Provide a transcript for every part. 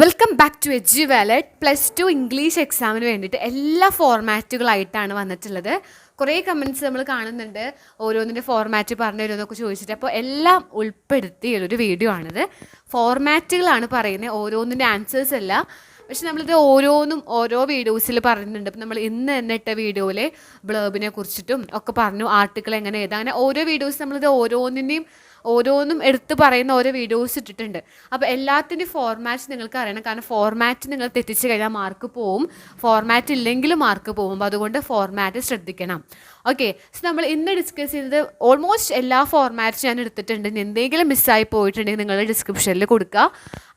Welcome back to Edge Wallet plus two English എക്സാമിന് വേണ്ടിയിട്ട് എല്ലാ ഫോർമാറ്റുകളായിട്ടാണ് വന്നിട്ടുള്ളത്. കുറേ കമന്റ്സ് നമ്മൾ കാണുന്നുണ്ട്. ഓരോന്നിന്റെ ഫോർമാറ്റ് പറഞ്ഞു തരുമെന്നൊക്കെ ചോദിച്ചിട്ട്. അപ്പോൾ എല്ലാം ഉൾപ്പെടുത്തിയുള്ളൊരു വീഡിയോ ആണിത്. ഫോർമാറ്റുകളാണ് പറയുന്നത്. ഓരോന്നിന്റെ ആൻസേഴ്സ് അല്ല. പക്ഷെ നമ്മളിത് ഓരോന്നും ഓരോ വീഡിയോസിൽ പറയുന്നുണ്ട് അപ്പം നമ്മൾ ഇന്ന് തന്നെ ഇട്ട വീഡിയോയിൽ ബ്ലേബിനെ കുറിച്ചിട്ടും ഒക്കെ പറഞ്ഞു. ആർട്ടിക്കിൾ എങ്ങനെ എഴുതാം. അങ്ങനെ ഓരോ വീഡിയോസ് നമ്മളിത് ഓരോന്നിന്റെയും ഓരോന്നും എടുത്ത് പറയുന്ന ഓരോ വീഡിയോസ് ഇട്ടിട്ടുണ്ട്. അപ്പോൾ എല്ലാത്തിന്റെയും ഫോർമാറ്റ് നിങ്ങൾക്ക് അറിയണം. കാരണം ഫോർമാറ്റ് നിങ്ങൾ തെറ്റിച്ച് കഴിഞ്ഞാൽ മാർക്ക് പോവും. ഫോർമാറ്റ് ഇല്ലെങ്കിലും മാർക്ക് പോകും അതുകൊണ്ട് ഫോർമാറ്റ് ശ്രദ്ധിക്കണം. ഓക്കെ സോ നമ്മൾ ഇന്ന് ഡിസ്കസ് ചെയ്തത് ഓൾമോസ്റ്റ് എല്ലാ ഫോർമാറ്റ്സ് ഞാൻ എടുത്തിട്ടുണ്ട്. എന്തെങ്കിലും മിസ്സായി പോയിട്ടുണ്ടെങ്കിൽ നിങ്ങൾ ഡിസ്ക്രിപ്ഷനിൽ കൊടുക്കുക.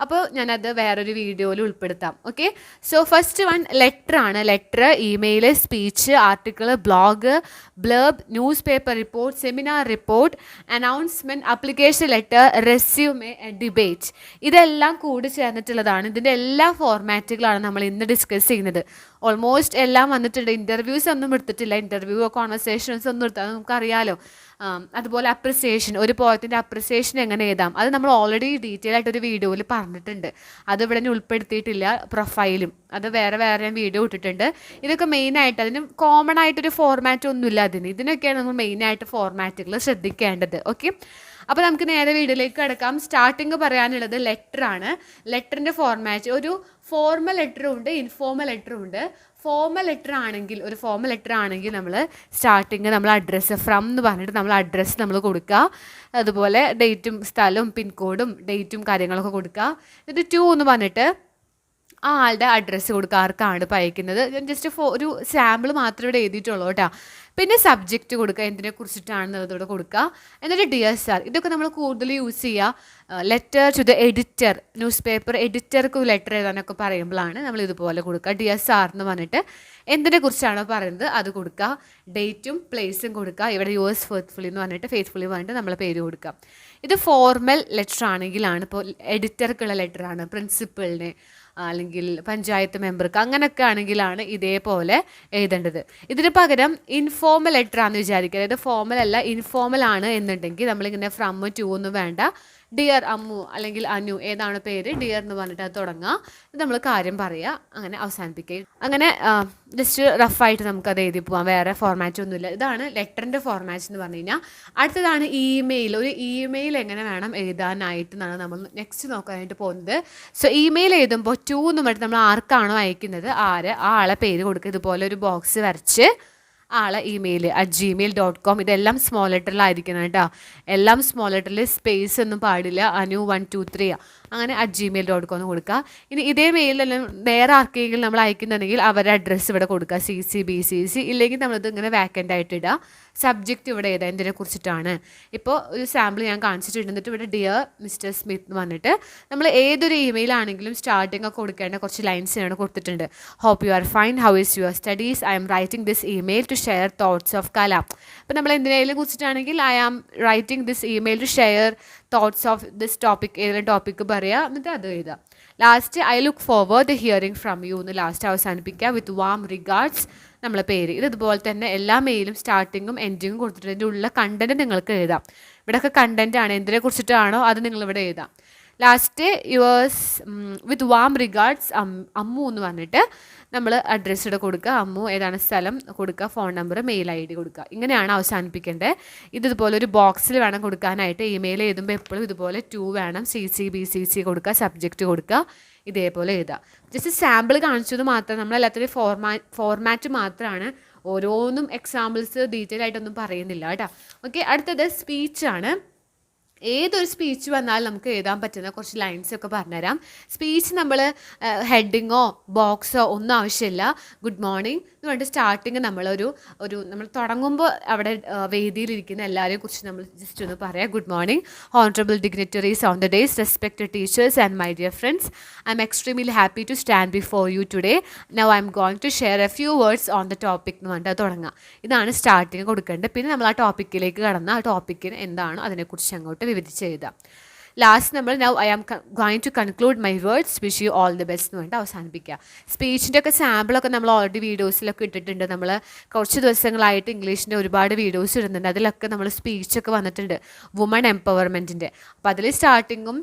അപ്പോൾ ഞാനത് വേറൊരു വീഡിയോയിൽ ഉൾപ്പെടുത്താം. Okay so first one letter ആണ്. Letter email speech article blog blurb news paper report seminar report announcement application letter resume debate ഇതെല്ലാം കൂടി ചേർന്നിട്ടുള്ളതാണ്. ഇതിന്റെ എല്ലാ ഫോർമാറ്റുകളാണ് നമ്മൾ ഇന്ന് ഡിസ്കസ് ചെയ്യുന്നത്. ഓൾമോസ്റ്റ് എല്ലാം വന്നിട്ടുണ്ട്. ഇന്റർവ്യൂസ് ഒന്നും എടുത്തിട്ടില്ല. ഇന്റർവ്യൂ കോൺവെർസേഷൻസ് ഒന്നും എടുത്താൽ നമുക്കറിയാലോ. അതുപോലെ അപ്രിസിയേഷൻ ഒരു പോയത്തിന്റെ അപ്രിസിയേഷൻ എങ്ങനെ എഴുതാം? അത് നമ്മൾ ഓൾറെഡി ഡീറ്റെയിൽ ആയിട്ട് ഒരു വീഡിയോയിൽ പറഞ്ഞിട്ടുണ്ട്. അത് ഇവിടെ ഉൾപ്പെടുത്തിയിട്ടില്ല പ്രൊഫൈലും അത് വേറെ വേറെ ഞാൻ വീഡിയോ ഇട്ടിട്ടുണ്ട്. ഇതൊക്കെ മെയിനായിട്ട് അതിന് കോമൺ ആയിട്ടൊരു ഫോർമാറ്റ് ഒന്നുമില്ല അതിന്. ഇതിനൊക്കെയാണ് നമ്മൾ മെയിനായിട്ട് ഫോർമാറ്റുകൾ ശ്രദ്ധിക്കേണ്ടത്. ഓക്കെ അപ്പോൾ നമുക്ക് നേരെ വീഡിയോയിലേക്ക് കിടക്കാം. സ്റ്റാർട്ടിങ് പറയാനുള്ളത് ലെറ്ററാണ് ലെറ്ററിന്റെ ഫോർമാറ്റ് ഒരു ഫോർമൽ ലെറ്ററും ഉണ്ട് ഇൻഫോർമൽ ലെറ്ററും ഉണ്ട്. ഫോർമൽ ലെറ്റർ ആണെങ്കിൽ ഒരു ഫോമൽ ലെറ്റർ ആണെങ്കിൽ നമ്മൾ സ്റ്റാർട്ടിങ് നമ്മൾ അഡ്രസ്സ് ഫ്രം എന്ന് പറഞ്ഞിട്ട് നമ്മൾ അഡ്രസ്സ് നമ്മൾ കൊടുക്കുക. അതുപോലെ ഡേറ്റും സ്ഥലവും പിൻകോഡും ഡേറ്റും കാര്യങ്ങളൊക്കെ കൊടുക്കുക. എന്നിട്ട് ടു എന്ന് പറഞ്ഞിട്ട് ആ ആളുടെ അഡ്രസ്സ് കൊടുക്കുക ആർക്കാണ് അയക്കുന്നത് ജസ്റ്റ് ഫോ ഒരു സാമ്പിൾ മാത്രമേ ഇവിടെ എഴുതിയിട്ടുള്ളൂ കേട്ടോ. പിന്നെ സബ്ജക്റ്റ് കൊടുക്കുക എന്തിനെ കുറിച്ചിട്ടാണെന്നുള്ളതോടെ കൊടുക്കുക. എന്നിട്ട് ഡിയർ എസ് ആർ ഇതൊക്കെ നമ്മൾ കൂടുതൽ യൂസ് ചെയ്യുക. Letter to the editor news paper എഡിറ്റർക്ക് letter എഴുതാനൊക്കെ പറയുമ്പോഴാണ് നമ്മൾ ഇതുപോലെ കൊടുക്കുക. ഡിയർ സാർ എന്ന് പറഞ്ഞിട്ട് എന്തിനെ കുറിച്ചാണോ പറയുന്നത് അത് കൊടുക്കുക. ഡേറ്റും പ്ലേസും കൊടുക്കുക. ഇവിടെ യു എസ് ഫെയ്ത്ത്ഫുള്ളി എന്ന് പറഞ്ഞിട്ട് ഫെയ്ത്ത്ഫുള്ളി പറഞ്ഞിട്ട് നമ്മളെ പേര് കൊടുക്കുക. ഇത് ഫോർമൽ ലെറ്റർ ആണെങ്കിലാണ് ഇപ്പോൾ എഡിറ്റർക്കുള്ള ലെറ്ററാണ് പ്രിൻസിപ്പളിന് അല്ലെങ്കിൽ പഞ്ചായത്ത് മെമ്പർക്ക് അങ്ങനെയൊക്കെ ആണെങ്കിലാണ് ഇതേപോലെ എഴുതേണ്ടത്. ഇതിന് പകരം ഇൻഫോർമൽ ലെറ്റർ ആണെന്ന് വിചാരിക്കുക. അതായത് ഫോർമൽ അല്ല ഇൻഫോർമൽ ആണ് എന്നുണ്ടെങ്കിൽ നമ്മളിങ്ങനെ ഫ്രം ടു ഒന്നും വേണ്ട. ഡിയർ അമ്മു അല്ലെങ്കിൽ അനു ഏതാണ് പേര്? ഡിയർ എന്ന് പറഞ്ഞിട്ട് അത് നമ്മൾ കാര്യം പറയുക അങ്ങനെ അവസാനിപ്പിക്കുക അങ്ങനെ ജസ്റ്റ് റഫായിട്ട് നമുക്കത് എഴുതി പോകാം വേറെ ഫോർമാറ്റ് ഒന്നുമില്ല. ഇതാണ് ലെറ്ററിന്റെ ഫോർമാറ്റ് എന്ന് പറഞ്ഞു കഴിഞ്ഞാൽ അടുത്തതാണ് ഇമെയിൽ ഒരു ഇമെയിൽ എങ്ങനെ വേണം എഴുതാനായിട്ട് എന്നാണ് നമ്മൾ നെക്സ്റ്റ് നോക്കാനായിട്ട് പോകുന്നത്. സോ ഇമെയിൽ എഴുതുമ്പോൾ ടു എന്ന് പറഞ്ഞിട്ട് നമ്മൾ ആർക്കാണോ അയക്കുന്നത്? ആര്? ആ ആളെ പേര് കൊടുക്കുക. ഇതുപോലെ ഒരു ബോക്സ് വരച്ച് ആളെ email at Gmail dot com ഇതെല്ലാം സ്മോൾ ലെറ്ററിലായിരിക്കണം കേട്ടോ. എല്ലാം സ്മോൾ ലെറ്ററിൽ സ്പേസ് ഒന്നും പാടില്ല. അനു വൺ ടു ത്രീ അങ്ങനെ അറ്റ് ജിമെയിൽ ഡോട്ട് കോം കൊടുക്കുക. ഇനി ഇതേ മെയിലെല്ലാം വേറെ ആർക്കെങ്കിലും നമ്മൾ അയക്കുന്നുണ്ടെങ്കിൽ അവരുടെ അഡ്രസ്സ് ഇവിടെ കൊടുക്കുക. C C B C C ഇല്ലെങ്കിൽ നമ്മളിത് ഇങ്ങനെ വാക്കന്റ് ആയിട്ട് ഇടുക. സബ്ജക്റ്റ് ഇവിടെ ഏതാ? എന്തിനെ കുറിച്ചിട്ടാണ്. ഇപ്പോൾ ഒരു സാമ്പിൾ ഞാൻ കാണിച്ചിട്ടുണ്ട്. എന്നിട്ട് ഇവിടെ ഡിയർ മിസ്റ്റർ സ്മിത്ത് എന്ന് പറഞ്ഞിട്ട് നമ്മൾ ഏതൊരു ഇമെയിൽ ആണെങ്കിലും സ്റ്റാർട്ടിംഗ് ഒക്കെ കൊടുക്കേണ്ട കുറച്ച് ലൈൻസ് ഞാൻ കൊടുത്തിട്ടുണ്ട്. Hope you are fine how is your studies I'm writing this email to share thoughts of Kalam. അപ്പോൾ നമ്മൾ എന്തിനേലും കുറിച്ചിട്ടാണെങ്കിൽ I am writing this email to share thoughts of this topic ഏതെങ്കിലും ടോപ്പിക്ക് പറയുക എന്നിട്ട് അത് എഴുതാം. Last I look forward the hearing from you എന്ന് last അവസാനിപ്പിക്കുക വിത്ത് വാം റിഗാർഡ്സ് നമ്മളെ പേര്. ഇത് ഇതുപോലെ തന്നെ എല്ലാ മെയിലും സ്റ്റാർട്ടിങ്ങും എൻഡിങ്ങും കൊടുത്തിട്ട് ഉള്ള കണ്ടന്റ് നിങ്ങൾക്ക് എഴുതാം. ഇവിടെയൊക്കെ കണ്ടന്റ് ആണ്. എന്തിനെ കുറിച്ചിട്ടാണോ അത് നിങ്ങൾ ഇവിടെ എഴുതാം. Last yours with warm regards Ammu എന്ന് പറഞ്ഞിട്ട് നമ്മൾ അഡ്രസ്സ് ഇവിടെ കൊടുക്കുക. അമ്മു ഏതാണ് സ്ഥലം കൊടുക്കുക phone number mail I D കൊടുക്കുക. ഇങ്ങനെയാണ് അവസാനിപ്പിക്കേണ്ടത്. ഇത് ഇതുപോലെ ഒരു ബോക്സിൽ വേണം കൊടുക്കാനായിട്ട്. ഇമെയിൽ എഴുതുമ്പോൾ എപ്പോഴും ഇതുപോലെ ടു വേണം. C C B C C കൊടുക്കുക സബ്ജക്റ്റ് കൊടുക്കുക ഇതേപോലെ എഴുതുക. ജസ്റ്റ് സാമ്പിൾ കാണിച്ചത് മാത്രം നമ്മളെല്ലാത്തിനും ഫോർമാ ഫോർമാറ്റ് മാത്രമാണ് ഓരോന്നും എക്സാമ്പിൾസ് ഡീറ്റെയിൽ ആയിട്ടൊന്നും പറയുന്നില്ല കേട്ടോ. ഓക്കെ അടുത്തത് സ്പീച്ചാണ് ഏതൊരു സ്പീച്ച് വന്നാലും നമുക്ക് എഴുതാൻ പറ്റുന്ന കുറച്ച് ലൈൻസ് ഒക്കെ പറഞ്ഞുതരാം. സ്പീച്ച് നമ്മൾ ഹെഡിങ്ങോ ബോക്സോ ഒന്നും ആവശ്യമില്ല. ഗുഡ് മോർണിംഗ് എന്ന് പറഞ്ഞിട്ട് സ്റ്റാർട്ടിങ് നമ്മളൊരു ഒരു നമ്മൾ തുടങ്ങുമ്പോൾ അവിടെ വേദിയിലിരിക്കുന്ന എല്ലാവരെയും കുറിച്ച് നമ്മൾ ജസ്റ്റ് ഒന്ന് പറയാം. Good morning honourable dignitaries on the dais respected teachers and my dear friends I'm extremely happy to stand before you today now I'm going to share a few words on the topic എന്ന് പറഞ്ഞിട്ട് തുടങ്ങാം. ഇതാണ് starting കൊടുക്കേണ്ടത്. പിന്നെ നമ്മൾ ആ ടോപ്പിക്കിലേക്ക് കടന്ന് ആ ടോപ്പിക്കിന് എന്താണോ അതിനെക്കുറിച്ച് അങ്ങോട്ട് വിവരിച്ച് എഴുതാം ലാസ്റ്റ് നമ്മൾ now I am going to conclude my words wish you all the best എന്ന് പറഞ്ഞിട്ട് അവസാനിപ്പിക്കുക. സ്പീച്ചിന്റെ ഒക്കെ സാമ്പിളൊക്കെ നമ്മൾ ഓൾറെഡി വീഡിയോസിലൊക്കെ ഇട്ടിട്ടുണ്ട്. നമ്മൾ കുറച്ച് ദിവസങ്ങളായിട്ട് ഇംഗ്ലീഷിന്റെ ഒരുപാട് വീഡിയോസ് ഇടുന്നുണ്ട്. അതിലൊക്കെ നമ്മൾ സ്പീച്ചൊക്കെ വന്നിട്ടുണ്ട്. വുമൺ എംപവർമെന്റിന്റെ അപ്പോൾ അതിൽ സ്റ്റാർട്ടിങ്ങും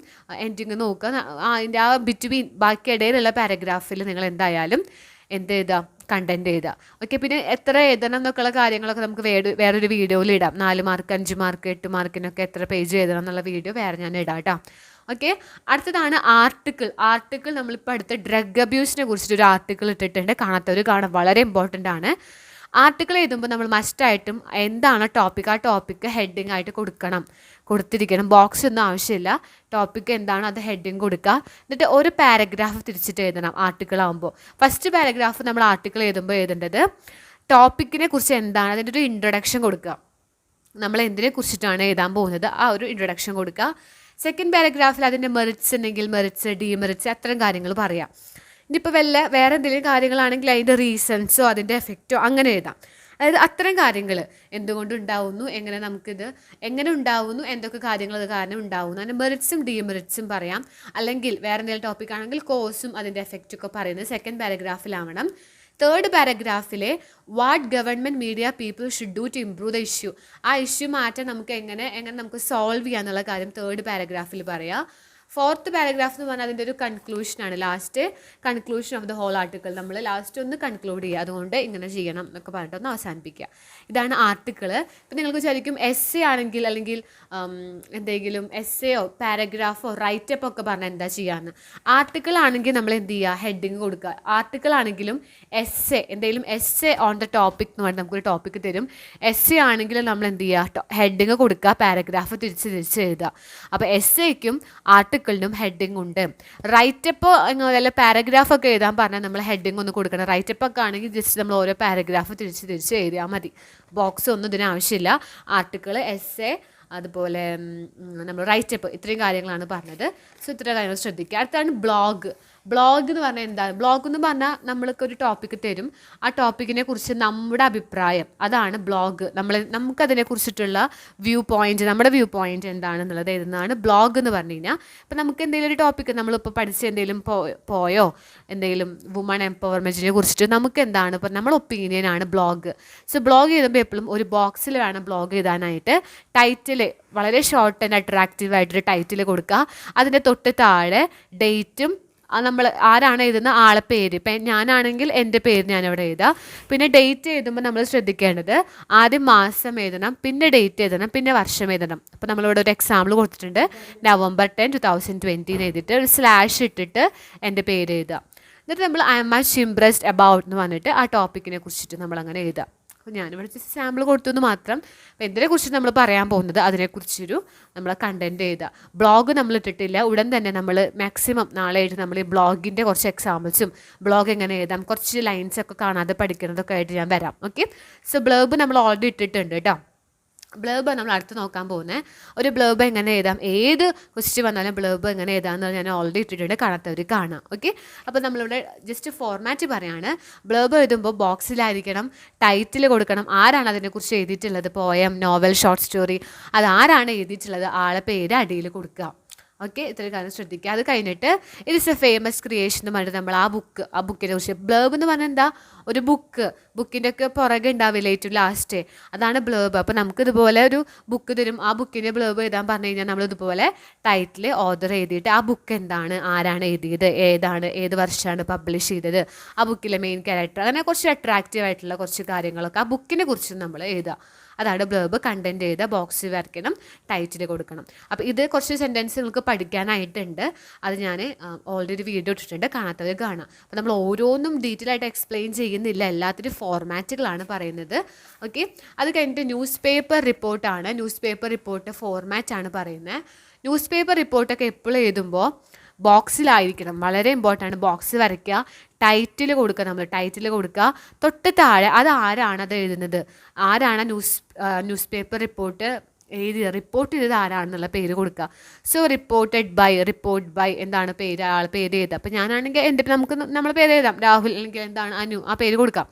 എൻഡിങ്ങും നോക്കുക. അതിന്റെ ആ ബിറ്റ്വീൻ ബാക്കി ഇടയിലുള്ള പാരഗ്രാഫിൽ നിങ്ങൾ എന്തായാലും എന്ത് ചെയ്താൽ കണ്ടന്റ് എഴുതുക ഓക്കെ പിന്നെ എത്ര എഴുതണം എന്നൊക്കെയുള്ള കാര്യങ്ങളൊക്കെ നമുക്ക് വേറെ വേറൊരു വീഡിയോയിൽ ഇടാം. നാല് മാർക്ക് അഞ്ച് മാർക്ക് എട്ട് മാർക്കിനൊക്കെ എത്ര പേജ് എഴുതണം എന്നുള്ള വീഡിയോ വേറെ ഞാൻ ഇടാം കേട്ടോ. ഓക്കെ അടുത്തതാണ് ആർട്ടിക്കിൾ ആർട്ടിക്കിൾ നമ്മളിപ്പോൾ അടുത്ത ഡ്രഗ് അബ്യൂസിനെ കുറിച്ചിട്ട് ഒരു ആർട്ടിക്കിൾ ഇട്ടിട്ടുണ്ട്. കാണാത്തവർ കാണാൻ വളരെ ഇമ്പോർട്ടന്റ് ആണ്. ആർട്ടിക്കിൾ എഴുതുമ്പോൾ നമ്മൾ മസ്റ്റായിട്ടും എന്താണ് ടോപ്പിക് ആ ടോപ്പിക്ക് ഹെഡിങ് ആയിട്ട് കൊടുക്കണം. കൊടുത്തിരിക്കണം. ബോക്സ് ഒന്നും ആവശ്യമില്ല. ടോപ്പിക്ക് എന്താണ്? അത് ഹെഡിങ് കൊടുക്കുക. എന്നിട്ട് ഒരു പാരഗ്രാഫ് തിരിച്ചിട്ട് എഴുതണം ആർട്ടിക്കിൾ ആകുമ്പോൾ ഫസ്റ്റ് പാരഗ്രാഫ് നമ്മൾ ആർട്ടിക്കിൾ എഴുതുമ്പോൾ എഴുതേണ്ടത് ടോപ്പിക്കിനെ കുറിച്ച് എന്താണ്? അതിന്റെ ഒരു ഇൻട്രൊഡക്ഷൻ കൊടുക്കുക. നമ്മൾ എന്തിനെ കുറിച്ചിട്ടാണ് എഴുതാൻ പോകുന്നത്? ആ ഒരു ഇൻട്രൊഡക്ഷൻ കൊടുക്കുക. സെക്കൻഡ് പാരഗ്രാഫിൽ അതിന്റെ മെറിറ്റ്സ് ഉണ്ടെങ്കിൽ മെറിറ്റ്സ് ഡിമെറിറ്റ്സ് അത്തരം കാര്യങ്ങൾ പറയാം. ഇനിയിപ്പോൾ വല്ല വേറെ എന്തെങ്കിലും കാര്യങ്ങളാണെങ്കിൽ അതിന്റെ റീസൺസോ അതിന്റെ എഫക്റ്റോ അങ്ങനെ എഴുതാം. അതായത് അത്തരം കാര്യങ്ങൾ എന്തുകൊണ്ട് ഉണ്ടാവുന്നു എങ്ങനെ നമുക്കിത് എങ്ങനെ ഉണ്ടാവുന്നു എന്തൊക്കെ കാര്യങ്ങൾ അത് കാരണം ഉണ്ടാവുന്നു. അതിന്റെ മെറിറ്റ്സും ഡിമെറിറ്റ്സും പറയാം. അല്ലെങ്കിൽ വേറെ എന്തെങ്കിലും ടോപ്പിക് ആണെങ്കിൽ കോഴ്സും അതിന്റെ എഫക്റ്റൊക്കെ പറയുന്നത് സെക്കൻഡ് പാരഗ്രാഫിലാവണം third പാരഗ്രാഫിലെ what government media people should do to improve the issue ആ ഇഷ്യൂ മാറ്റാൻ നമുക്ക് എങ്ങനെ എങ്ങനെ നമുക്ക് സോൾവ് ചെയ്യാന്നുള്ള കാര്യം തേർഡ് പാരഗ്രാഫിൽ പറയാം. ഫോർത്ത് പാരഗ്രാഫ് എന്ന് പറഞ്ഞാൽ അതിന്റെ ഒരു കൺക്ലൂഷനാണ് last conclusion of the whole article നമ്മൾ ലാസ്റ്റ് ഒന്ന് കൺക്ലൂഡ് ചെയ്യുക. അതുകൊണ്ട് ഇങ്ങനെ ചെയ്യണം എന്നൊക്കെ പറഞ്ഞിട്ട് ഒന്ന് അവസാനിപ്പിക്കുക. ഇതാണ് ആർട്ടിക്കിൾ ഇപ്പം നിങ്ങൾക്ക് വിചാരിക്കും എസ് എ ആണെങ്കിൽ അല്ലെങ്കിൽ എന്തെങ്കിലും എസ് എയോ പാരഗ്രാഫോ റൈറ്റപ്പ് ഒക്കെ പറഞ്ഞാൽ എന്താ ചെയ്യാമെന്ന് ആർട്ടിക്കിൾ ആണെങ്കിൽ നമ്മൾ എന്ത് ചെയ്യുക? ഹെഡിങ് കൊടുക്കുക. ആർട്ടിക്കിൾ ആണെങ്കിലും എസ് എ എന്തെങ്കിലും S A on the topic എന്ന് പറഞ്ഞാൽ നമുക്കൊരു ടോപ്പിക് തരും. എസ് എ ആണെങ്കിലും നമ്മൾ എന്ത് ചെയ്യുക? ഹെഡിങ് കൊടുക്കുക പാരഗ്രാഫ് തിരിച്ച് തിരിച്ച് എഴുതുക. അപ്പോൾ എസ് എക്കും ആർട്ടിക്കിൾ ആർട്ടിക്കിളിനും ഹെഡിങ് ഉണ്ട്. റൈറ്റ് അപ്പ് വല്ല പാരഗ്രാഫ് ഒക്കെ എഴുതാൻ പറഞ്ഞാൽ നമ്മൾ ഹെഡിങ് ഒന്ന് കൊടുക്കണം. റൈറ്റപ്പ് ഒക്കെ ആണെങ്കിൽ ജസ്റ്റ് നമ്മൾ ഓരോ പാരഗ്രാഫ് തിരിച്ച് തിരിച്ച് എഴുതിയാൽ മതി. ബോക്സ് ഒന്നും ഇതിന് ആവശ്യമില്ല. ആർട്ടിക്കിൾ എസ് എ അതുപോലെ നമ്മൾ റൈറ്റ് അപ്പ് ഇത്രയും കാര്യങ്ങളാണ് പറഞ്ഞത്. സോ ഇത്രയും കാര്യങ്ങൾ ശ്രദ്ധിക്കുക. അടുത്താണ് ബ്ലോഗ് ബ്ലോഗ് എന്ന് പറഞ്ഞാൽ എന്താണ് ബ്ലോഗ് എന്ന് പറഞ്ഞാൽ നമ്മൾക്ക് ഒരു ടോപ്പിക്ക് തരും. ആ ടോപ്പിക്കിനെ കുറിച്ച് നമ്മുടെ അഭിപ്രായം. അതാണ് ബ്ലോഗ് നമ്മൾ നമുക്കതിനെ കുറിച്ചിട്ടുള്ള വ്യൂ പോയിന്റ് നമ്മുടെ വ്യൂ പോയിന്റ് എന്താണെന്നുള്ളത് എഴുതുന്നതാണ് ബ്ലോഗ് എന്ന് പറഞ്ഞു കഴിഞ്ഞാൽ ഇപ്പം നമുക്ക് എന്തെങ്കിലും ഒരു ടോപ്പിക്ക് നമ്മളിപ്പോൾ പഠിച്ച എന്തെങ്കിലും പോയോ? എന്തെങ്കിലും വുമൺ എംപവർമെന്റിനെ കുറിച്ചിട്ട് നമുക്ക് എന്താണ്? ഇപ്പം ഒപ്പീനിയൻ ആണ് ബ്ലോഗ് സോ ബ്ലോഗ് ചെയ്തുമ്പോൾ എപ്പോഴും ഒരു ബോക്സിൽ വേണം ബ്ലോഗ് എഴുതാനായിട്ട്. ടൈറ്റിൽ വളരെ ഷോർട്ട് ആൻഡ് അട്രാക്റ്റീവ് ആയിട്ടൊരു ടൈറ്റിൽ കൊടുക്കുക. അതിന്റെ തൊട്ട് താഴെ ഡേറ്റും നമ്മൾ ആരാണ് എഴുതുന്ന? ആളെ പേര്. ഇപ്പം ഞാനാണെങ്കിൽ എന്റെ പേര് ഞാനിവിടെ എഴുതാം. പിന്നെ ഡേറ്റ് എഴുതുമ്പോൾ നമ്മൾ ശ്രദ്ധിക്കേണ്ടത് ആദ്യം മാസം എഴുതണം പിന്നെ ഡേറ്റ് എഴുതണം പിന്നെ വർഷം എഴുതണം. അപ്പോൾ നമ്മളിവിടെ ഒരു എക്സാമ്പിൾ കൊടുത്തിട്ടുണ്ട്. നവംബർ ടെൻ ടു തൗസൻഡ് ട്വന്റീന്ന് എഴുതിയിട്ട് ഒരു സ്ലാഷ് ഇട്ടിട്ട് എന്റെ പേര് എഴുതുക എന്നിട്ട് നമ്മൾ I'm much impressed about എന്ന് പറഞ്ഞിട്ട് ആ ടോപ്പിക്കിനെ കുറിച്ചിട്ട് നമ്മൾ അങ്ങനെ എഴുതാം. അപ്പോൾ ഞാനിവിടെ ജസ്റ്റ് സാമ്പിൾ കൊടുത്തു എന്ന് മാത്രം അപ്പോൾ എന്തിനെക്കുറിച്ച് നമ്മൾ പറയാൻ പോകുന്നത്? അതിനെക്കുറിച്ചൊരു നമ്മൾ കണ്ടന്റ് ചെയ്ത ബ്ലോഗ് നമ്മൾ ഇട്ടിട്ടില്ല. ഉടൻ തന്നെ നമ്മൾ മാക്സിമം നാളെ ആയിട്ട് നമ്മൾ ഈ ബ്ലോഗിന്റെ കുറച്ച് എക്സാമ്പിൾസും ബ്ലോഗ് എങ്ങനെ എഴുതാം കുറച്ച് ലൈൻസ് ഒക്കെ കാണാതെ പഠിക്കുന്നതൊക്കെ ആയിട്ട് ഞാൻ വരാം. ഓക്കെ സോ ബ്ലോഗ് നമ്മൾ ഓൾറെഡി ഇട്ടിട്ടുണ്ട് കേട്ടോ ബ്ലേബ് നമ്മൾ അടുത്ത് നോക്കാൻ പോകുന്നത് ഒരു ബ്ലേബ് എങ്ങനെ എഴുതാം? ഏത് ക്വസ്റ്റ്യൻ വന്നാലും ബ്ലേബ് എങ്ങനെ എഴുതാമെന്ന് ഞാൻ ഓൾറെഡി ഇട്ടിട്ടുണ്ട്. കാണാത്തവർ കാണാം. ഓക്കെ അപ്പോൾ നമ്മളിവിടെ ജസ്റ്റ് ഫോർമാറ്റ് പറയാണ്. ബ്ലേബ് എഴുതുമ്പോൾ ബോക്സിലായിരിക്കണം ടൈറ്റിൽ കൊടുക്കണം. ആരാണ് അതിനെക്കുറിച്ച് എഴുതിയിട്ടുള്ളത്? പോയം നോവൽ ഷോർട്ട് സ്റ്റോറി അത് ആരാണ് എഴുതിയിട്ടുള്ളത്? ആളെ പേര് അടിയിൽ കൊടുക്കുക. ഓക്കെ ഇത്രയും കാര്യം ശ്രദ്ധിക്കുക. അത് കഴിഞ്ഞിട്ട് it is a famous creation എന്ന് പറഞ്ഞിട്ട് നമ്മൾ ആ ബുക്ക് ആ ബുക്കിനെ കുറിച്ച് ബ്ലേബ് എന്ന് പറഞ്ഞാൽ എന്താ? ഒരു ബുക്ക് ബുക്കിന്റെ ഒക്കെ പുറകെ ഉണ്ടാവില്ല ഏറ്റവും ലാസ്റ്റ് അതാണ് ബ്ലേബ് അപ്പോൾ നമുക്ക് ഇതുപോലെ ഒരു ബുക്ക് തരും. ആ ബുക്കിന്റെ ബ്ലേബ് എഴുതാൻ പറഞ്ഞു കഴിഞ്ഞാൽ നമ്മൾ ഇതുപോലെ ടൈറ്റിൽ ഓർഡർ എഴുതിയിട്ട് ആ ബുക്ക് എന്താണ്? ആരാണ് എഴുതിയത്? ഏതാണ്? ഏത് വർഷമാണ് പബ്ലിഷ് ചെയ്തത്? ആ ബുക്കിലെ മെയിൻ ക്യാരക്ടർ അങ്ങനെ കുറച്ച് അട്രാക്റ്റീവ് ആയിട്ടുള്ള കുറച്ച് കാര്യങ്ങളൊക്കെ ആ ബുക്കിനെ കുറിച്ച് നമ്മൾ എഴുതുക. അതാണ് ബ്ലേബ് കണ്ടന്റ് ചെയ്ത ബോക്സ് വരയ്ക്കണം ടൈറ്റിൽ കൊടുക്കണം. അപ്പോൾ ഇത് കുറച്ച് സെന്റൻസ് നിങ്ങൾക്ക് പഠിക്കാനായിട്ടുണ്ട്. അത് ഞാൻ ഓൾറെഡി വീഡിയോ ഇട്ടിട്ടുണ്ട്. കാണാത്തവർ കാണാം. അപ്പോൾ നമ്മൾ ഓരോന്നും ഡീറ്റെയിൽ ആയിട്ട് എക്സ്പ്ലെയിൻ ചെയ്യുന്നില്ല. എല്ലാത്തിനും ഫോർമാറ്റുകളാണ് പറയുന്നത്. ഓക്കെ അത് കഴിഞ്ഞിട്ട് ന്യൂസ് പേപ്പർ റിപ്പോർട്ടാണ് ന്യൂസ് പേപ്പർ റിപ്പോർട്ട് ഫോർമാറ്റാണ് പറയുന്നത്. ന്യൂസ് പേപ്പർ റിപ്പോർട്ടൊക്കെ എപ്പോഴും എഴുതുമ്പോൾ ബോക്സിലായിരിക്കണം. വളരെ ഇമ്പോർട്ടന്റ് ആണ് ബോക്സ് വരയ്ക്കുക. ടൈറ്റിൽ കൊടുക്കുക നമ്മൾ ടൈറ്റിൽ കൊടുക്കുക. തൊട്ട് താഴെ അത് ആരാണ് അത് എഴുതുന്നത്? ആരാണ് ന്യൂസ് ന്യൂസ് പേപ്പർ റിപ്പോർട്ട് എഴുതി റിപ്പോർട്ട് ചെയ്തത് ആരാണെന്നുള്ള പേര് കൊടുക്കുക. So reported by report by എന്താണ് പേര്? ആൾ പേര് എഴുതുക. അപ്പോൾ ഞാനാണെങ്കിൽ എന്റെ നമുക്ക് നമ്മൾ പേര് എഴുതാം. രാഹുൽ അല്ലെങ്കിൽ എന്താണ് അനു ആ പേര് കൊടുക്കാം.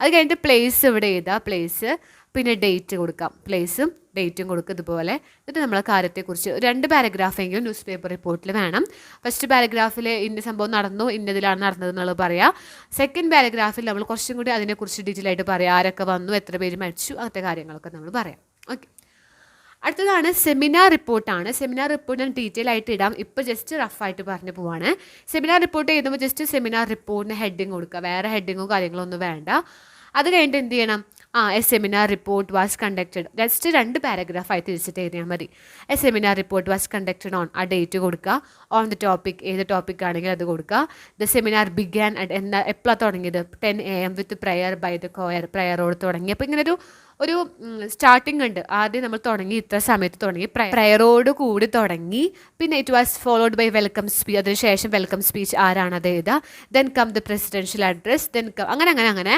അത് കഴിഞ്ഞിട്ട് പ്ലേസ് ഇവിടെ എഴുതുക. പ്ലേസ് പിന്നെ ഡേറ്റ് കൊടുക്കാം. പ്ലേസും ഡേറ്റും കൊടുക്കുക ഇതുപോലെ. എന്നിട്ട് നമ്മളെ കാര്യത്തെക്കുറിച്ച് രണ്ട് പാരഗ്രാഫെങ്കിലും ന്യൂസ് പേപ്പർ റിപ്പോർട്ടിൽ വേണം. ഫസ്റ്റ് പാരഗ്രാഫിൽ ഇന്ന സംഭവം നടന്നു ഇന്നതിലാണ് നടന്നത് എന്നുള്ളത് പറയാം. സെക്കൻഡ് പാരഗ്രാഫിൽ നമ്മൾ കുറച്ചും കൂടി അതിനെക്കുറിച്ച് ഡീറ്റെയിൽ ആയിട്ട് പറയാം. ആരൊക്കെ വന്നു എത്ര പേര് മരിച്ചു അങ്ങനത്തെ കാര്യങ്ങളൊക്കെ നമ്മൾ പറയാം. ഓക്കെ അടുത്തതാണ് സെമിനാർ റിപ്പോർട്ടാണ് സെമിനാർ റിപ്പോർട്ട് ഞാൻ ഡീറ്റെയിൽ ആയിട്ട് ഇടാം. ഇപ്പോൾ ജസ്റ്റ് റഫായിട്ട് പറഞ്ഞു പോവാണ്. സെമിനാർ റിപ്പോർട്ട് ചെയ്യുമ്പോൾ ജസ്റ്റ് സെമിനാർ റിപ്പോർട്ടിന് ഹെഡിങ് കൊടുക്കുക. വേറെ ഹെഡിങ്ങോ കാര്യങ്ങളോ ഒന്നും വേണ്ട. അത് കഴിഞ്ഞിട്ട് എന്ത് ചെയ്യണം? ആ a seminar report was conducted just രണ്ട് പാരഗ്രാഫായി തിരിച്ചിട്ട് എഴുതിയാൽ മതി. A seminar report was conducted on ആ ഡേറ്റ് കൊടുക്കുക. ഓൺ ദ ടോപ്പിക് ഏത് ടോപ്പിക് ആണെങ്കിൽ അത് കൊടുക്കുക. ദ സെമിനാർ ബിഗാൻ അറ്റ് എന്താ എപ്പോഴാണ് തുടങ്ങിയത്? Ten A M with prayer by the choir പ്രയറോട് തുടങ്ങി. അപ്പോൾ ഇങ്ങനെ ഒരു സ്റ്റാർട്ടിംഗ് ഉണ്ട്. ആദ്യം നമ്മൾ തുടങ്ങി ഇത്ര സമയത്ത് തുടങ്ങി. പ്രയറോട് കൂടി തുടങ്ങി. പിന്നെ it was followed by welcome speech അതിനുശേഷം വെൽക്കം സ്പീച്ച് ആരാണ് അത് എഴുതുക? Then come the presidential address then come അങ്ങനെ അങ്ങനെ അങ്ങനെ.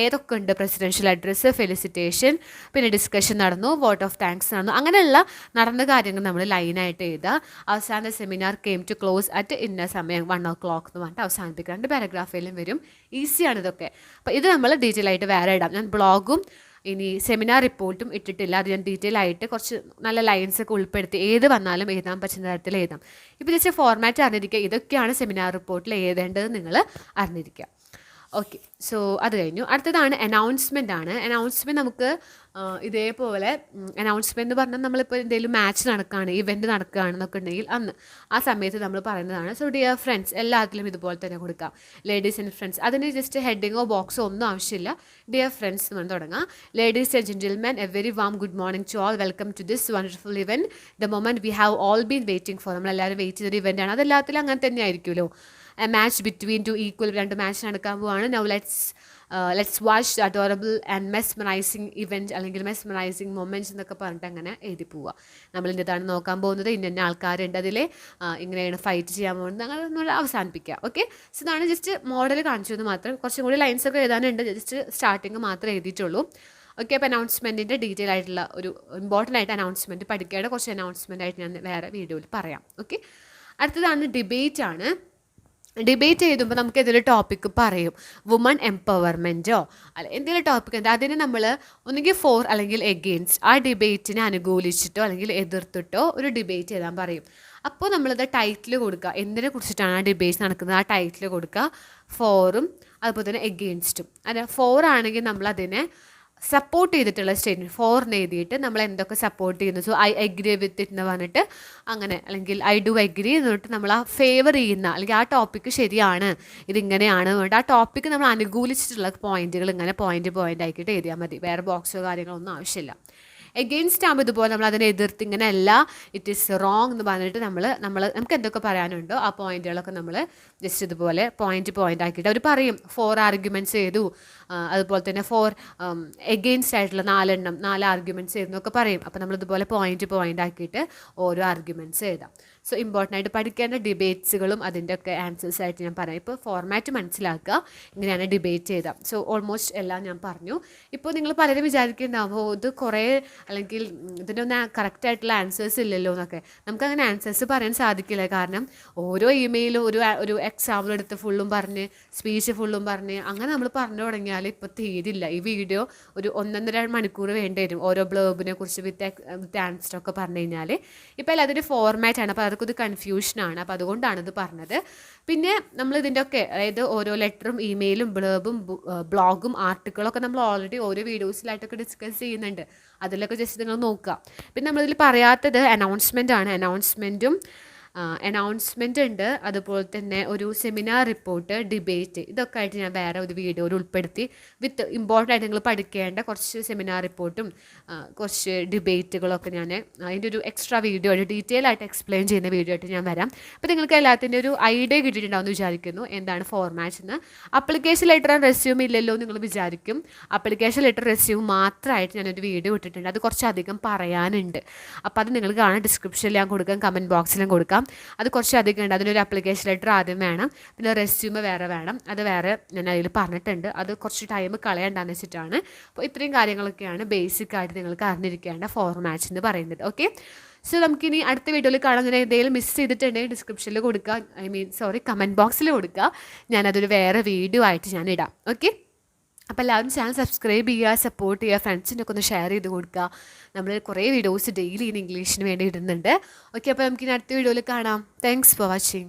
ഏതൊക്കെ ഉണ്ട് പ്രസിഡൻഷ്യൽ അഡ്രസ്സ് ഫെലിസിറ്റേഷൻ പിന്നെ ഡിസ്കഷൻ നടന്നു. വോട്ട് ഓഫ് താങ്ക്സ് നടന്നു. അങ്ങനെയുള്ള നടന്ന കാര്യങ്ങൾ നമ്മൾ ലൈനായിട്ട് എഴുതുക. അവസാന seminar came to close at ഇന്ന സമയം വൺ ഓ ക്ലോക്ക് എന്ന് പറഞ്ഞിട്ട് അവസാനിപ്പിക്കുക. രണ്ട് പാരഗ്രാഫിലും വരും. ഈസിയാണ് ഇതൊക്കെ. അപ്പോൾ ഇത് നമ്മൾ ഡീറ്റെയിൽ ആയിട്ട് വേറെ ഇടാം. ഞാൻ ബ്ലോഗും ഇനി സെമിനാർ റിപ്പോർട്ടും ഇട്ടിട്ടില്ല. അത് ഞാൻ ഡീറ്റെയിൽ ആയിട്ട് കുറച്ച് നല്ല ലൈൻസ് ഒക്കെ ഉൾപ്പെടുത്തി ഏത് വന്നാലും എഴുതാൻ പറ്റുന്ന തരത്തിൽ എഴുതാം. ഇപ്പോൾ ജസ്റ്റ് ഫോർമാറ്റ് അറിഞ്ഞിരിക്കുക. ഇതൊക്കെയാണ് സെമിനാർ റിപ്പോർട്ടിൽ എഴുതേണ്ടത് നിങ്ങൾ അറിഞ്ഞിരിക്കുക. ഓക്കെ സോ അത് കഴിഞ്ഞു. അടുത്തതാണ് അനൗൺസ്മെന്റ് ആണ്. അനൗൺസ്മെന്റ് നമുക്ക് ഇതേപോലെ അനൗൺസ്മെന്റ് എന്ന് പറഞ്ഞാൽ നമ്മളിപ്പോൾ എന്തെങ്കിലും മാച്ച് നടക്കുകയാണ് ഇവന്റ് നടക്കുകയാണെന്നൊക്കെ ഉണ്ടെങ്കിൽ അന്ന് ആ സമയത്ത് നമ്മൾ പറയുന്നതാണ്. സോ ഡിയർ ഫ്രണ്ട്സ് എല്ലാത്തിലും ഇതുപോലെ തന്നെ കൊടുക്കാം. ലേഡീസ് ആൻഡ് ഫ്രണ്ട്സ് അതിന് ജസ്റ്റ് ഹെഡിങ്ങോ ബോക്സോ ഒന്നും ആവശ്യമില്ല. ഡിയർ ഫ്രണ്ട്സ് എന്ന് പറഞ്ഞ് തുടങ്ങാം. Ladies and gentlemen a very warm good morning to all welcome to this wonderful event the moment we have all been waiting for നമ്മളെല്ലാവരും വെയിറ്റ് ചെയ്തൊരു ആണ്. അതെല്ലാത്തിലും അങ്ങനെ തന്നെ ആയിരിക്കുമല്ലോ. മാച്ച് ബിറ്റ്വീൻ ടു ഈക്വൽ രണ്ട് മാച്ച് നടക്കാൻ പോവാണ്. Now let's let's watch adorable and mesmerising event അല്ലെങ്കിൽ മെസ്മറൈസിങ് മൊമെന്റ്സ് എന്നൊക്കെ പറഞ്ഞിട്ട് അങ്ങനെ എഴുതി പോവുക നമ്മൾ ഇന്നതാണ് നോക്കാൻ പോകുന്നത്. ഇന്ന ഇന്ന ആൾക്കാരുണ്ട് അതിൽ ഇങ്ങനെയാണ് ഫൈറ്റ് ചെയ്യാൻ പോകുന്നത്. അങ്ങനെ നമ്മൾ അവസാനിപ്പിക്കുക ഓക്കെ സോ ഇതാണ് ജസ്റ്റ് മോഡൽ കാണിച്ചു എന്ന് മാത്രം. കുറച്ചും കൂടി ലൈൻസ് ഒക്കെ എഴുതാനുണ്ട്. ജസ്റ്റ് സ്റ്റാർട്ടിങ് മാത്രമേ എഴുതിയിട്ടുള്ളൂ. ഓക്കെ അപ്പോൾ അനൗൺസ്മെന്റിന്റെ ഡീറ്റെയിൽ ആയിട്ടുള്ള ഒരു ഇമ്പോർട്ടന്റ് ആയിട്ട് അനൗൺസ്മെന്റ് പഠിക്കേണ്ട കുറച്ച് അനൗൺസ്മെന്റ് ആയിട്ട് ഞാൻ വേറെ വീഡിയോയിൽ പറയാം. ഓക്കെ അടുത്തതാണ് ഡിബേറ്റ് ആണ്. ഡിബേറ്റ് ചെയ്തുമ്പോൾ നമുക്ക് എന്തെങ്കിലും ടോപ്പിക്ക് പറയും. വുമൺ എംപവർമെന്റോ അല്ല എന്തെങ്കിലും ടോപ്പിക് എന്താ? അതിനെ നമ്മൾ ഒന്നുകിൽ ഫോർ അല്ലെങ്കിൽ എഗെയിൻസ്റ്റ് ആ ഡിബേറ്റിനെ അനുകൂലിച്ചിട്ടോ അല്ലെങ്കിൽ എതിർത്തിട്ടോ ഒരു ഡിബേറ്റ് ചെയ്താൽ പറയും. അപ്പോൾ നമ്മളത് ടൈറ്റിൽ കൊടുക്കുക. എന്തിനെ കുറിച്ചിട്ടാണ് ആ ഡിബേറ്റ് നടക്കുന്നത്? ആ ടൈറ്റിൽ കൊടുക്കുക. ഫോറും അതുപോലെ തന്നെ എഗെയിൻസ്റ്റും അല്ല ഫോർ ആണെങ്കിൽ നമ്മൾ അതിനെ സപ്പോർട്ട് ചെയ്തിട്ടുള്ള സ്റ്റേറ്റ്മെന്റ് ഫോറിന് എഴുതിയിട്ട് നമ്മൾ എന്തൊക്കെ സപ്പോർട്ട് ചെയ്യുന്നു. So I agree with it എന്ന് പറഞ്ഞിട്ട് അങ്ങനെ അല്ലെങ്കിൽ ഐ ഡു അഗ്രി എന്ന് പറഞ്ഞിട്ട് നമ്മൾ ആ ഫേവർ ചെയ്യുന്ന അല്ലെങ്കിൽ ആ ടോപ്പിക്ക് ശരിയാണ് ഇതിങ്ങനെയാണ് പറഞ്ഞിട്ട് ആ ടോപ്പിക്ക് നമ്മൾ അനുകൂലിച്ചിട്ടുള്ള പോയിന്റുകൾ ഇങ്ങനെ പോയിന്റ് പോയിന്റ് ആക്കിയിട്ട് എഴുതിയാൽ മതി. വേറെ ബോക്സോ കാര്യങ്ങളോ ഒന്നും ആവശ്യമില്ല. എഗെയിൻസ്റ്റ് ആകുമ്പോൾ ഇതുപോലെ നമ്മൾ അതിനെ എതിർത്ത് ഇങ്ങനെ അല്ല ഇറ്റ് ഈസ് റോങ് എന്ന് പറഞ്ഞിട്ട് നമ്മൾ നമ്മൾ നമുക്ക് എന്തൊക്കെ പറയാനുണ്ടോ ആ പോയിന്റുകളൊക്കെ നമ്മൾ ജസ്റ്റ് ഇതുപോലെ പോയിന്റ് പോയിന്റ് ആക്കിയിട്ട് അവർ പറയും. ഫോർ ആർഗ്യുമെന്റ്സ് ചെയ്തു. അതുപോലെ തന്നെ ഫോർ എഗെയിൻസ്റ്റ് ആയിട്ടുള്ള നാലെണ്ണം നാല് ആർഗ്യുമെന്റ്സ് എഴുതുന്നൊക്കെ പറയും. അപ്പോൾ നമ്മൾ ഇതുപോലെ പോയിന്റ് ആക്കിയിട്ട് ഓരോ ആർഗ്യുമെന്റ്സ് എഴുതാം. സോ ഇമ്പോർട്ടന്റ് ആയിട്ട് പഠിക്കേണ്ട ഡിബേറ്റ്സുകളും അതിന്റെ ഒക്കെ ആൻസേഴ്സ് ആയിട്ട് ഞാൻ പറയാം. ഇപ്പോൾ ഫോർമാറ്റ് മനസ്സിലാക്കുക ഇങ്ങനെയാണ് ഡിബേറ്റ് ചെയ്താൽ സോ ഓൾമോസ്റ്റ് എല്ലാം ഞാൻ പറഞ്ഞു. ഇപ്പോൾ നിങ്ങൾ പലരും വിചാരിക്കുന്നുണ്ടാവും "ഓ, ഇത് കുറേ അല്ലെങ്കിൽ ഇതിന്റെ ഒന്ന് കറക്റ്റ് ആയിട്ടുള്ള ആൻസേഴ്സ് ഇല്ലല്ലോ എന്നൊക്കെ. നമുക്കങ്ങനെ ആൻസേഴ്സ് പറയാൻ സാധിക്കില്ല. കാരണം ഓരോ ഇമെയിലും ഒരു ഒരു എക്സാമ്പിൾ എടുത്ത് ഫുള്ളും പറഞ്ഞ് സ്പീച്ച് ഫുള്ളും പറഞ്ഞ് അങ്ങനെ നമ്മൾ പറഞ്ഞു തുടങ്ങിയാൽ ഇപ്പോൾ തീരില്ല. ഈ വീഡിയോ ഒരു ഒന്നൊന്നര മണിക്കൂർ വേണ്ടി വരും. ഓരോ ബ്ലേബിനെ കുറിച്ച് വിത്ത് വിത്ത് ആൻസർ ഒക്കെ പറഞ്ഞു കഴിഞ്ഞാൽ ഇപ്പോൾ അല്ല ഫോർമാറ്റ് ആണ്. അപ്പോൾ അതൊക്കെ ഒരു കൺഫ്യൂഷനാണ് അപ്പോൾ അതുകൊണ്ടാണ് ഇത് പറഞ്ഞത്. പിന്നെ നമ്മൾ ഇതിന്റെ ഒക്കെ അതായത് ഓരോ ലെറ്ററും ഇമെയിലും ബ്ലേബും ബ്ലോഗും ആർട്ടിക്കിളൊക്കെ നമ്മൾ ഓൾറെഡി ഓരോ വീഡിയോസിലായിട്ടൊക്കെ ഡിസ്കസ് ചെയ്യുന്നുണ്ട്. അതിലൊക്കെ ജസ്റ്റ് നിങ്ങൾ നോക്കുക. പിന്നെ നമ്മളിതിൽ പറയാത്തത് അനൗൺസ്മെന്റ് ആണ്. അനൗൺസ്മെന്റും അനൗൺസ്മെന്റ് ഉണ്ട്. അതുപോലെ തന്നെ ഒരു സെമിനാർ റിപ്പോർട്ട് ഡിബേറ്റ് ഇതൊക്കെ ആയിട്ട് ഞാൻ വേറെ ഒരു വീഡിയോയിൽ ഉൾപ്പെടുത്തി. വിത്ത് ഇമ്പോർട്ടന്റ് ആയിട്ട് നിങ്ങൾ പഠിക്കേണ്ട കുറച്ച് സെമിനാർ റിപ്പോർട്ടും കുറച്ച് ഡിബേറ്റുകളൊക്കെ ഞാൻ അതിന്റെ ഒരു എക്സ്ട്രാ വീഡിയോ ആയിട്ട് ഡീറ്റെയിൽ ആയിട്ട് എക്സ്പ്ലെയിൻ ചെയ്യുന്ന വീഡിയോ ആയിട്ട് ഞാൻ വരാം. അപ്പോൾ നിങ്ങൾക്ക് എല്ലാത്തിന്റെ ഒരു ഐഡിയ കിട്ടിയിട്ടുണ്ടാവുമെന്ന് വിചാരിക്കുന്നു. എന്താണ് ഫോർമാറ്റ് എന്ന്. അപ്ലിക്കേഷൻ ലെറ്റർ ആൻഡ് റെസ്യൂം ഇല്ലല്ലോ നിങ്ങൾ വിചാരിക്കും. അപ്ലിക്കേഷൻ ലെറ്റർ റെസ്യൂം മാത്രമായിട്ട് ഞാനൊരു വീഡിയോ ഇട്ടിട്ടുണ്ട്. അത് കുറച്ചധികം പറയാനുണ്ട്. അപ്പോൾ അത് നിങ്ങൾ കാണാൻ ഡിസ്ക്രിപ്ഷനിൽ ഞാൻ കൊടുക്കാം കമന്റ് ബോക്സിലും കൊടുക്കാം. അത് കുറച്ച് അധികം ഉണ്ട്. അതിനൊരു അപ്ലിക്കേഷൻ ലെറ്റർ ആദ്യം വേണം. പിന്നെ റെസ്യൂമ് വേറെ വേണം. അത് വേറെ ഞാൻ അതിൽ പറഞ്ഞിട്ടുണ്ട്. അത് കുറച്ച് ടൈം കളയണ്ടെന്ന് വെച്ചിട്ടാണ്. അപ്പോൾ ഇത്രയും കാര്യങ്ങളൊക്കെയാണ് ബേസിക് ആയിട്ട് നിങ്ങൾക്ക് അറിഞ്ഞിരിക്കേണ്ട ഫോർമാറ്റ്സ് എന്ന് പറയുന്നത്. ഓക്കെ സോ നമുക്കിനി അടുത്ത വീഡിയോയിൽ കാണുന്നതിന് എന്തെങ്കിലും മിസ് ചെയ്തിട്ടുണ്ടെങ്കിൽ ഡിസ്ക്രിപ്ഷനിൽ കൊടുക്കുക ഐ മീൻ സോറി കമന്റ് ബോക്സിൽ കൊടുക്കുക ഞാനതൊരു വേറെ വീഡിയോ ആയിട്ട് ഞാൻ ഇടാം. ഓക്കെ അപ്പോൾ എല്ലാവരും ചാനൽ സബ്സ്ക്രൈബ് ചെയ്യുക സപ്പോർട്ട് ചെയ്യുക ഫ്രണ്ട്സിന്റെ ഒക്കെ ഒന്ന് ഷെയർ ചെയ്ത് കൊടുക്കുക. നമ്മൾ കുറേ വീഡിയോസ് ഡെയിലി ഇൻ ഇംഗ്ലീഷിന് വേണ്ടി ഇടുന്നുണ്ട്. ഓക്കെ അപ്പോൾ നമുക്ക് ഇനി അടുത്ത വീഡിയോയിൽ കാണാം. Thanks for watching